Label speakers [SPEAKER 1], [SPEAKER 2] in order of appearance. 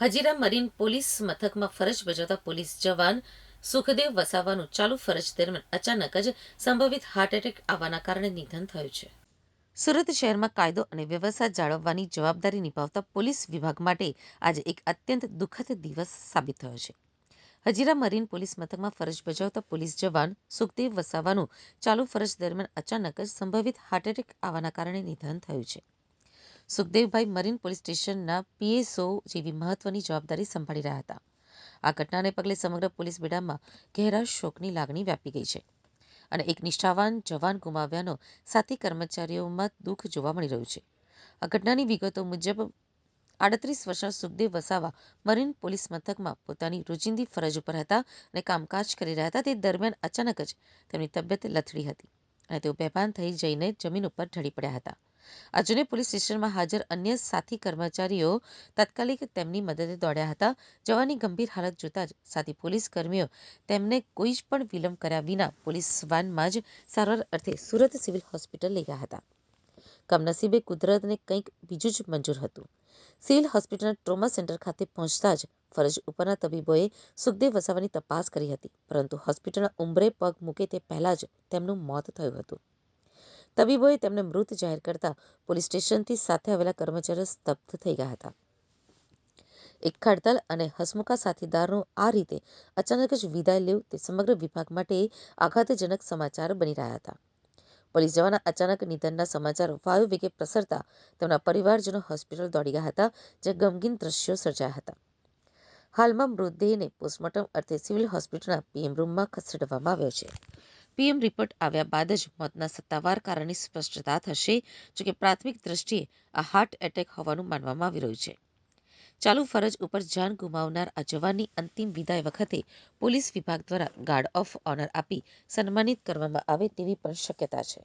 [SPEAKER 1] Hazira marine police મથકમાં ફરજ બજાવતા પોલીસ જવાન સુખદેવ વસાવાનું ચાલુ ફરજ દરમિયાન અચાનક જ સંભવિત હાર્ટ એટેક આવવાના કારણે નિધન થયું છે. સુરત શહેરમાં કાયદો અને વ્યવસ્થા જાળવવાની જવાબદારી નિભાવતા પોલીસ વિભાગ માટે આજે એક અત્યંત દુઃખદ દિવસ સાબિત થયો છે. હજીરા મરીન પોલીસ મથકમાં ફરજ બજાવતા પોલીસ જવાન સુખદેવ વસાવાનું ચાલુ ફરજ દરમિયાન અચાનક જ સંભવિત હાર્ટ એટેક આવવાના કારણે નિધન થયું છે. સુખદેવભાઈ મરીન પોલીસ સ્ટેશનના પીએસઓ જેવી મહત્વની જવાબદારી સંભાળી રહ્યા હતા. આ ઘટનાને પગલે સમગ્ર પોલીસ બેડામાં ઘેરા શોકની લાગણી વ્યાપી ગઈ છે અને એક નિષ્ઠાવાન જવાન ગુમાવ્યાનો સાથી કર્મચારીઓમાં દુઃખ જોવા મળી રહ્યું છે. આ ઘટનાની વિગતો મુજબ, આડત્રીસ વર્ષના સુખદેવ વસાવા મરીન પોલીસ મથકમાં પોતાની રોજિંદી ફરજ ઉપર હતા અને કામકાજ કરી રહ્યા હતા. તે દરમિયાન અચાનક જ તેમની તબિયત લથડી હતી અને તેઓ બેભાન થઈ જઈને જમીન ઉપર ઢળી પડ્યા હતા. જૂને પોલીસ સ્ટેશનમાં હાજર અન્ય સાથી કર્મચારીઓ તાત્કાલિક તેમની મદદે દોડ્યા હતા. જવાની ગંભીર હાલત જોતા જ સાથી પોલીસ કર્મીઓ તેમને કોઈ જ પણ વિલંબ કર્યા વિના પોલીસ વાનમાં જ સારવાર અર્થે સુરત સિવિલ હોસ્પિટલ લઈ ગયા હતા. કમનસીબે કુદરતને કંઈક બીજું જ મંજૂર હતું. સિવિલ હોસ્પિટલના ટ્રોમા સેન્ટર ખાતે પહોંચતા જ ફરજ ઉપરના તબીબોએ સુખદેવ વસાવાની તપાસ કરી હતી, પરંતુ હોસ્પિટલના ઉંબરે પગ મૂકે તે પહેલા જ તેમનું મોત થયું હતું. તબીબોએ તેમને મૃત જાહેર કરતા પોલીસ સ્ટેશનથી સાથે આવેલા કર્મચારીઓ સ્તબ્ધ થઈ ગયા હતા. એક ખડતલ અને હસમુખા સાથીદારનું આ રીતે અચાનક જ વિદાય લેવું તે સમગ્ર વિભાગ માટે આઘાતજનક સમાચાર બની રહ્યા હતા. પોલીસ જવાના અચાનક નિધનના સમાચાર વાયુ વેગે પ્રસરતા તેમના પરિવારજનો હોસ્પિટલ દોડી ગયા હતા, જ્યાં ગમગીન દ્રશ્યો સર્જાયા હતા. હાલમાં મૃતદેહને પોસ્ટમોર્ટમ અર્થે સિવિલ હોસ્પિટલના પીએમ રૂમમાં ખસેડવામાં આવ્યો છે. પીએમ રિપોર્ટ આવ્યા બાદ જ મોતના સત્તાવાર કારણની સ્પષ્ટતા થશે, જોકે પ્રાથમિક દ્રષ્ટિએ આ હાર્ટ એટેક હોવાનું માનવામાં આવી રહ્યું છે. ચાલુ ફરજ ઉપર જાન ગુમાવનાર આ જવાનની અંતિમ વિદાય વખતે પોલીસ વિભાગ દ્વારા ગાર્ડ ઓફ ઓનર આપી સન્માનિત કરવામાં આવે તેવી પણ શક્યતા છે.